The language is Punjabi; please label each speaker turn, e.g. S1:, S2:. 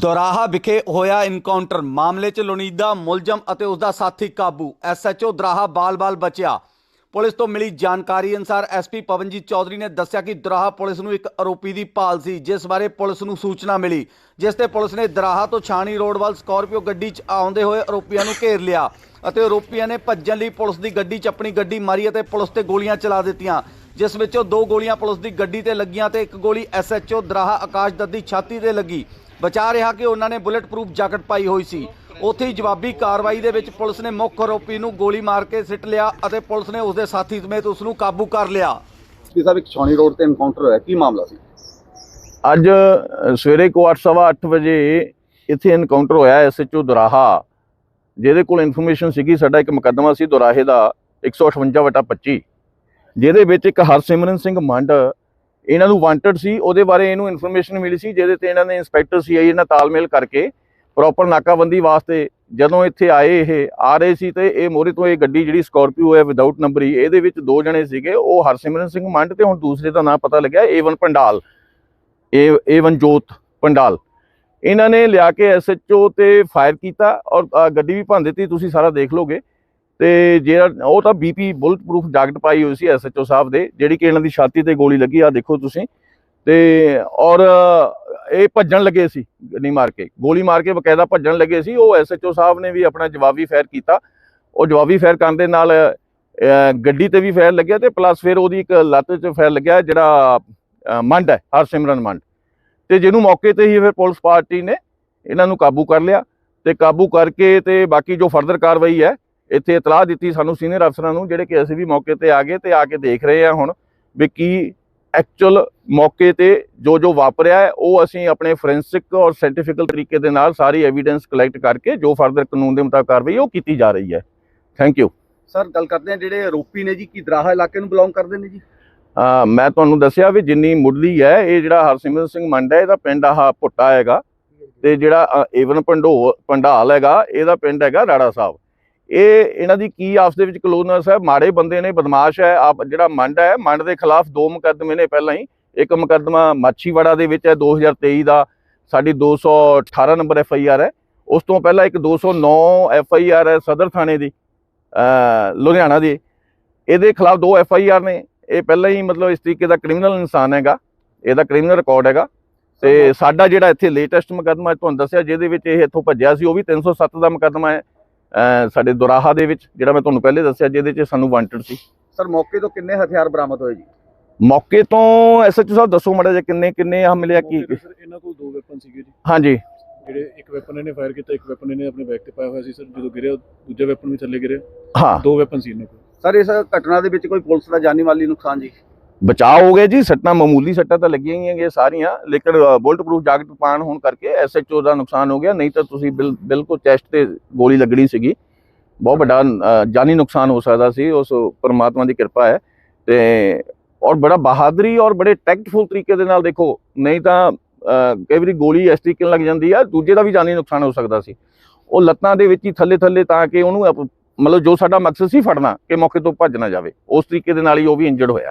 S1: ਦੁਰਾਹਾ ਵਿਖੇ ਹੋਇਆ ਇਨਕਾਊਂਟਰ ਮਾਮਲੇ 'ਚ ਲੋਨੀਦਾ ਮੁਲਜ਼ਮ ਅਤੇ ਉਸ ਦਾ ਸਾਥੀ ਕਾਬੂ। ਐਸਐਚਓ ਦੁਰਾਹਾ ਬਾਲ-ਬਾਲ ਬਚਿਆ। ਪੁਲਿਸ ਤੋਂ ਮਿਲੀ ਜਾਣਕਾਰੀ ਅਨੁਸਾਰ ਐਸਪੀ ਪਵਨਜੀਤ ਚੌਧਰੀ ਨੇ ਦੱਸਿਆ ਕਿ ਦੁਰਾਹਾ ਪੁਲਿਸ ਨੂੰ ਇੱਕ ਆਰੋਪੀ ਦੀ ਭਾਲ ਸੀ, ਜਿਸ ਬਾਰੇ ਪੁਲਿਸ ਨੂੰ ਸੂਚਨਾ ਮਿਲੀ, ਜਿਸ ਤੇ ਪੁਲਿਸ ਨੇ ਦੁਰਾਹਾ ਤੋਂ ਛਾਣੀ ਰੋਡ ਵੱਲ ਸਕਾਰਪੀਓ ਗੱਡੀ 'ਚ ਆਉਂਦੇ ਹੋਏ ਆਰੋਪੀਆਂ ਨੂੰ ਘੇਰ ਲਿਆ ਅਤੇ ਆਰੋਪੀਆਂ ਨੇ ਭੱਜਣ ਲਈ ਪੁਲਿਸ ਦੀ ਗੱਡੀ 'ਚ ਆਪਣੀ ਗੱਡੀ ਮਾਰੀ ਅਤੇ ਪੁਲਿਸ ਤੇ ਗੋਲੀਆਂ ਚਲਾ ਦਿੱਤੀਆਂ। ਜਿਸ ਵਿੱਚੋਂ ਦੋ ਗੋਲੀਆਂ ਪੁਲਿਸ ਦੀ ਗੱਡੀ ਤੇ ਲੱਗੀਆਂ ਤੇ ਇੱਕ ਗੋਲੀ ਐਸਐਚਓ ਦਰਾਹਾ ਆਕਾਸ਼ ਦੱਤ ਦੀ ਛਾਤੀ ਤੇ ਲੱਗੀ। ਬਚਾ ਰਿਹਾ ਕਿ ਉਹਨਾਂ ਨੇ ਬੁਲੇਟ ਪ੍ਰੂਫ ਜੈਕਟ ਪਾਈ ਹੋਈ ਸੀ। ਉੱਥੇ ਹੀ ਜਵਾਬੀ ਕਾਰਵਾਈ ਦੇ ਵਿੱਚ ਪੁਲਿਸ ਨੇ ਮੁੱਖ ਆਰੋਪੀ ਨੂੰ ਗੋਲੀ ਮਾਰ ਕੇ ਸਿੱਟ ਲਿਆ ਅਤੇ ਪੁਲਿਸ ਨੇ ਉਸ ਦੇ ਸਾਥੀ ਸਮੇਤ ਉਸ ਨੂੰ ਕਾਬੂ ਕਰ ਲਿਆ।
S2: ਐਸਪੀ ਸਾਹਿਬ ਇੱਕ ਛਾਉਣੀ ਰੋਡ ਤੇ ਐਨਕਾਊਂਟਰ ਹੋਇਆ। ਕੀ ਮਾਮਲਾ ਸੀ?
S3: ਅੱਜ ਸਵੇਰੇ ਕੋ 8:30 ਵਜੇ ਇੱਥੇ ਐਨਕਾਊਂਟਰ ਹੋਇਆ ਐਸਐਚਓ ਦੁਰਾਹਾ ਜਿਹਦੇ ਕੋਲ ਇਨਫੋਰਮੇਸ਼ਨ ਸੀਗੀ। ਸਾਡਾ ਇੱਕ ਮੁਕੱਦਮਾ ਸੀ ਦੁਰਾਹੇ ਦਾ 158/25 ਜਿਹਦੇ ਵਿੱਚ ਇੱਕ ਹਰਸਿਮਰਨ ਸਿੰਘ ਮੰਡ, ਇਹਨਾਂ ਨੂੰ ਵਾਂਟਡ ਸੀ, ਉਹਦੇ ਬਾਰੇ ਇਹਨੂੰ ਇਨਫੋਰਮੇਸ਼ਨ ਮਿਲੀ ਸੀ, ਜਿਹਦੇ ਤੇ ਇਹਨਾਂ ਨੇ ਇੰਸਪੈਕਟਰ ਸੀਆਈ ਨਾਲ ਤਾਲਮੇਲ ਕਰਕੇ ਪ੍ਰੋਪਰ ਨਾਕਾਬੰਦੀ ਵਾਸਤੇ ਜਦੋਂ ਇੱਥੇ ਆਏ ਇਹ, ਆ ਰਹੇ ਸੀ ਤੇ ਇਹ ਮੋਰੇ ਤੋਂ ਇਹ ਗੱਡੀ ਜਿਹੜੀ ਸਕਾਰਪੀਓ ਹੈ ਵਿਦਆਊਟ ਨੰਬਰੀ ਇਹਦੇ ਵਿੱਚ ਦੋ ਜਣੇ ਸੀਗੇ, ਉਹ ਹਰਸਿਮਰਨ ਸਿੰਘ ਮੰਡ ਤੇ ਹੁਣ ਦੂਸਰੇ ਦਾ ਨਾਮ ਪਤਾ ਲੱਗਿਆ ਏਵਨ ਪੰਡਾਲ ਏ ਏਵਨ ਜੋਤ ਪੰਡਾਲ। ਇਹਨਾਂ ਨੇ ਲਿਆ ਕੇ ਐਸਐਚਓ ਤੇ ਫਾਇਰ ਕੀਤਾ ਔਰ ਗੱਡੀ ਵੀ ਭੰਨ ਦਿੱਤੀ, ਤੁਸੀਂ ਸਾਰਾ ਦੇਖ ਲੋਗੇ। ਤੇ ਜਿਹੜਾ ਉਹ ਤਾਂ ਬੀਪੀ ਬੁਲਟ ਪ੍ਰੂਫ ਜੈਕਟ ਪਾਈ ਹੋਈ ਸੀ ਐਸਐਚਓ ਸਾਹਿਬ ਦੇ, ਜਿਹੜੀ ਕਿ ਇਹਨਾਂ ਦੀ ਛਾਤੀ ਤੇ ਗੋਲੀ ਲੱਗੀ ਆ ਦੇਖੋ ਤੁਸੀਂ। ਤੇ ਔਰ ਇਹ ਭੱਜਣ ਲੱਗੇ ਸੀ ਗੱਡੀ ਮਾਰ ਕੇ, ਗੋਲੀ ਮਾਰ ਕੇ ਬਕਾਇਦਾ ਭੱਜਣ ਲੱਗੇ ਸੀ। ਉਹ ਐਸਐਚਓ ਸਾਹਿਬ ਨੇ ਵੀ ਆਪਣਾ ਜਵਾਬੀ ਫਾਇਰ ਕੀਤਾ। ਉਹ ਜਵਾਬੀ ਫਾਇਰ ਕਰਨ ਦੇ ਨਾਲ ਗੱਡੀ ਤੇ ਵੀ ਫਾਇਰ ਲੱਗਿਆ ਤੇ ਪਲੱਸ ਫਿਰ ਉਹਦੀ ਇੱਕ ਲੱਤ 'ਚ ਫਾਇਰ ਲੱਗਿਆ, ਜਿਹੜਾ ਮੰਡ ਹੈ, ਹਰਸਿਮਰਨ ਮੰਡ। ਤੇ ਜਿਹਨੂੰ ਮੌਕੇ ਤੇ ਹੀ ਫਿਰ ਪੁਲਿਸ ਪਾਰਟੀ ਨੇ ਇਹਨਾਂ ਨੂੰ ਕਾਬੂ ਕਰ ਲਿਆ। ਤੇ ਕਾਬੂ ਕਰਕੇ ਤੇ ਬਾਕੀ ਜੋ ਫਰਦਰ ਕਾਰਵਾਈ ਹੈ ਇੱਥੇ ਇਤਲਾਹ ਦਿੱਤੀ ਸਾਨੂੰ ਸੀਨੀਅਰ ਅਫਸਰਾਂ ਨੂੰ ਜਿਹੜੇ ਕਿ ਅਸੀਂ ਵੀ ਮੌਕੇ ਤੇ ਆ ਗਏ ਤੇ ਆ ਕੇ ਦੇਖ ਰਹੇ ਆ ਹੁਣ ਵੀ ਕੀ ਐਕਚੁਅਲ ਮੌਕੇ ਤੇ ਜੋ ਜੋ ਵਾਪਰਿਆ ਹੈ ਉਹ ਅਸੀਂ ਆਪਣੇ ਫੋਰੈਂਸਿਕ ਔਰ ਸਾਇੰਟੀਫਿਕਲ ਤਰੀਕੇ ਦੇ ਨਾਲ ਸਾਰੀ ਐਵੀਡੈਂਸ ਕਲੈਕਟ ਕਰਕੇ ਜੋ ਫਰਦਰ ਕਾਨੂੰਨ ਦੇ ਮੁਤਾਬਕ ਕਾਰਵਾਈ ਹੈ ਉਹ ਕੀਤੀ ਜਾ ਰਹੀ ਹੈ। ਥੈਂਕ ਯੂ
S2: ਸਰ ਗੱਲ ਕਰਦੇ ਹਾਂ ਜਿਹੜੇ ਆਰੋਪੀ ਨੇ ਜੀ ਕੀ ਦਰਾਹਾ ਇਲਾਕੇ ਨੂੰ ਬਿਲੋਂਗ ਕਰਦੇ ਨੇ ਜੀ?
S3: ਮੈਂ ਤੁਹਾਨੂੰ ਦੱਸਿਆ ਵੀ ਜਿੰਨੀ ਮੁੱਢਲੀ ਹੈ ਇਹ ਜਿਹੜਾ ਹਰਸਿਮਰਨ ਸਿੰਘ ਮੰਡ ਹੈ ਇਹਦਾ ਪਿੰਡ ਆਹ ਭੁੱਟਾ ਹੈਗਾ ਤੇ ਜਿਹੜਾ ਏਵਨ ਪੰਡੋ ਪੰਡਾਲ ਹੈਗਾ ਇਹਦਾ ਪਿੰਡ ਹੈਗਾ ਰਾੜਾ ਸਾਹਿਬ। ਇਹ ਇਹਨਾਂ ਦੀ ਕੀ ਆਪਸ ਦੇ ਵਿੱਚ ਕਲੋਨਸ ਹੈ? ਮਾੜੇ ਬੰਦੇ ਨੇ ਬਦਮਾਸ਼ ਹੈ ਆਪ ਜਿਹੜਾ ਮੰਡ ਹੈ ਮੰਡ ਦੇ ਖਿਲਾਫ ਦੋ ਮੁਕੱਦਮੇ ਨੇ ਪਹਿਲਾਂ ਹੀ। ਇੱਕ ਮੁਕੱਦਮਾ ਮਾਛੀਵਾੜਾ ਦੇ ਵਿੱਚ ਹੈ 2023 ਦਾ। ਸਾਡੀ 218 ਨੰਬਰ ਐਫ ਆਈ ਆਰ ਹੈ। ਉਸ ਤੋਂ ਪਹਿਲਾਂ ਇੱਕ 209 ਐਫ ਆਈ ਆਰ ਹੈ ਸਦਰ ਥਾਣੇ ਦੀ ਲੁਧਿਆਣਾ ਦੀ। ਇਹਦੇ ਖਿਲਾਫ ਦੋ ਐਫ ਆਈ ਆਰ ਨੇ। ਇਹ ਪਹਿਲਾਂ ਹੀ ਮਤਲਬ ਇਸ ਤਰੀਕੇ ਦਾ ਕ੍ਰਿਮੀਨਲ ਇਨਸਾਨ ਹੈਗਾ। ਇਹਦਾ ਕ੍ਰਿਮੀਨਲ ਰਿਕਾਰਡ ਹੈਗਾ। ਤੇ ਸਾਡਾ ਜਿਹੜਾ ਇੱਥੇ ਲੇਟੈਸਟ ਮੁਕੱਦਮਾ ਤੁਹਾਨੂੰ ਦੱਸਿਆ ਜਿਹਦੇ ਵਿੱਚ ਇਹ ਇੱਥੋਂ ਭੱਜਿਆ ਸੀ ਉਹ ਵੀ 307 ਦਾ ਮੁਕੱਦਮਾ ਹੈ। ਸਾਡੇ ਦੁਰਾਹਾ ਦੇ ਵਿੱਚ ਜਿਹੜਾ ਮੈਂ ਤੁਹਾਨੂੰ ਪਹਿਲੇ ਦੱਸਿਆ ਜਿਹਦੇ 'ਚ ਸਾਨੂੰ ਵਾਂਟਡ ਸੀ।
S2: ਸਰ ਮੌਕੇ ਤੋਂ ਕਿੰਨੇ ਹਥਿਆਰ ਬਰਾਮਦ ਹੋਏ ਜੀ?
S3: ਮੌਕੇ ਤੋਂ ਐਸਐਚਓ ਸਾਹਿਬ ਦੱਸੋ ਮੜਾ ਜੇ ਕਿੰਨੇ ਕਿੰਨੇ ਆ ਮਿਲਿਆ ਕੀ
S4: ਸਰ ਇਹਨਾਂ ਕੋਲ ਦੋ ਵੈਪਨ ਸੀਗੇ ਜੀ।
S3: ਹਾਂਜੀ।
S4: ਜਿਹੜੇ ਇੱਕ ਵੈਪਨ ਇਹਨੇ ਫਾਇਰ ਕੀਤਾ ਇੱਕ ਵੈਪਨ ਇਹਨੇ ਆਪਣੇ ਬੈਗ ਤੇ ਪਾਇਆ ਹੋਇਆ ਸੀ ਸਰ। ਜਦੋਂ ਗਿਰਿਆ ਦੂਜਾ ਵੈਪਨ ਵੀ ਥੱਲੇ ਗਿਰਿਆ।
S3: ਹਾਂ।
S4: ਦੋ ਵੈਪਨ ਸੀ ਇਹਨਾਂ ਕੋਲ।
S2: ਸਰ ਇਸ ਘਟਨਾ ਦੇ ਵਿੱਚ ਕੋਈ ਪੁਲਿਸ ਦਾ ਜਾਨੀ ਮਾਲੀ ਨੁਕਸਾਨ ਜੀ?
S3: ਬਚਾਅ ਹੋ ਗਿਆ ਜੀ, ਸੱਟਾਂ ਮਾਮੂਲੀ ਸੱਟਾਂ ਤਾਂ ਲੱਗੀਆਂ ਹੀ ਹੈਗੀਆਂ ਸਾਰੀਆਂ, ਲੇਕਿਨ ਬੁਲਟ ਪ੍ਰੂਫ ਜਾਕਟ ਪਾਣ ਹੋਣ ਕਰਕੇ ਐਸਐਚਓ ਦਾ ਨੁਕਸਾਨ ਹੋ ਗਿਆ, ਨਹੀਂ ਤਾਂ ਤੁਸੀਂ ਬਿਲ- ਬਿਲਕੁਲ ਚੈਸਟ ਤੇ ਗੋਲੀ ਲੱਗਣੀ ਸੀਗੀ। ਬਹੁਤ ਵੱਡਾ ਜਾਨੀ ਨੁਕਸਾਨ ਹੋ ਸਕਦਾ ਸੀ, ਉਸ ਪਰਮਾਤਮਾ ਦੀ ਕਿਰਪਾ ਹੈ। ਤੇ, ਔਰ ਬੜਾ ਬਹਾਦਰੀ ਔਰ ਬੜੇ ਟੈਕਟਫੁਲ ਤਰੀਕੇ ਦੇ ਨਾਲ ਦੇਖੋ, ਨਹੀਂ ਤਾਂ ਕਈ ਵਾਰੀ ਗੋਲੀ ਇਸ ਤਰੀਕੇ ਨਾਲ ਲੱਗ ਜਾਂਦੀ ਆ, ਦੂਜੇ ਦਾ ਵੀ ਜਾਨੀ ਨੁਕਸਾਨ ਹੋ ਸਕਦਾ ਸੀ। ਉਹ ਲੱਤਾਂ ਦੇ ਵਿੱਚ ਹੀ ਥੱਲੇ ਥੱਲੇ ਤਾਂ ਕਿ ਉਹਨੂੰ ਅਪ- ਮਤਲਬ ਜੋ ਸਾਡਾ ਮਕਸਦ ਸੀ ਫੜਨਾ, ਕਿ ਮੌਕੇ ਤੋਂ ਭੱਜ ਨਾ ਜਾਵੇ, ਉਸ ਤਰੀਕੇ ਦੇ ਨਾਲ ਹੀ ਉਹ ਵੀ ਇੰਜਰਡ ਹੋਇਆ।